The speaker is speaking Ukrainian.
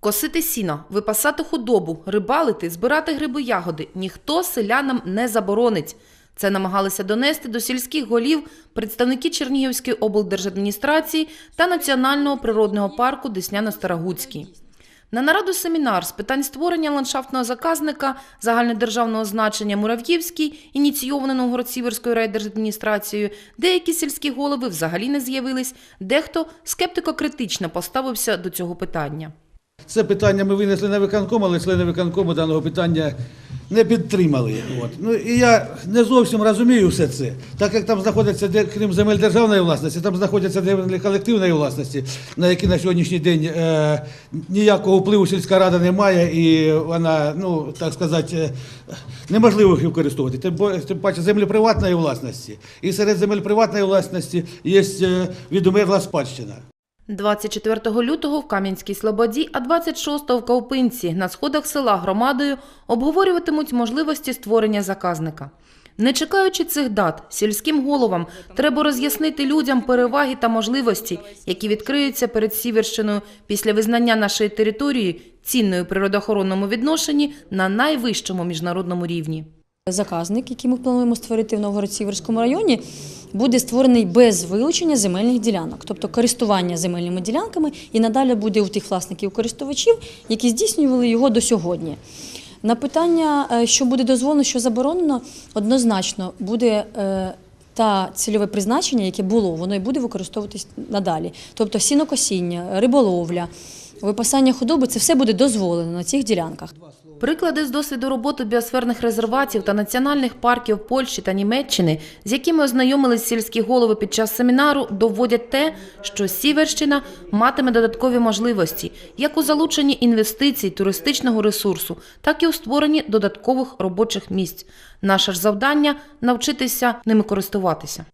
Косити сіно, випасати худобу, рибалити, збирати гриби ягоди ніхто селянам не заборонить. Це намагалися донести до сільських голів представники Чернігівської облдержадміністрації та Національного природного парку Десняно-Старогуцький. На нараду семінар з питань створення ландшафтного заказника загальнодержавного значення Мурав'ївський, ініційований Новгород-Сіверською райдержадміністрацією, деякі сільські голови взагалі не з'явились, дехто скептико-критично поставився до цього питання. Це питання ми винесли на виконком, але члени виконкому даного питання не підтримали. От. Ну, і я не зовсім розумію все це. Так як там знаходяться, крім земель державної власності, там знаходяться землі колективної власності, на які на сьогоднішній день е, ніякого впливу сільська рада не має, і вона, ну, так сказати, е, неможливо їх використовувати. Тим, тим паче землі приватної власності. І серед земель приватної власності є е, відумерла спадщина. 24 лютого в Кам'янській Слободі, а 26 в Ковпинці на сходах села громадою обговорюватимуть можливості створення заказника. Не чекаючи цих дат, сільським головам треба роз'яснити людям переваги та можливості, які відкриються перед Сіверщиною після визнання нашої території цінною природоохоронному відношенні на найвищому міжнародному рівні. Заказник, який ми плануємо створити в Новгород-Сіверському районі, буде створений без вилучення земельних ділянок, тобто користування земельними ділянками і надалі буде у тих власників користувачів, які здійснювали його до сьогодні. На питання, е, що буде дозволено, що заборонено, однозначно буде. е, Та цільове призначення, яке було, воно і буде використовуватись надалі. Тобто сінокосіння, риболовля, випасання худоби це все буде дозволено на цих ділянках. Приклади з досвіду роботи біосферних резерватів та національних парків Польщі та Німеччини, з якими ознайомились сільські голови під час семінару, доводять те, що Сіверщина матиме додаткові можливості як у залученні інвестицій туристичного ресурсу, так і у створенні додаткових робочих місць. Наше ж завдання навчитися ними користуватися.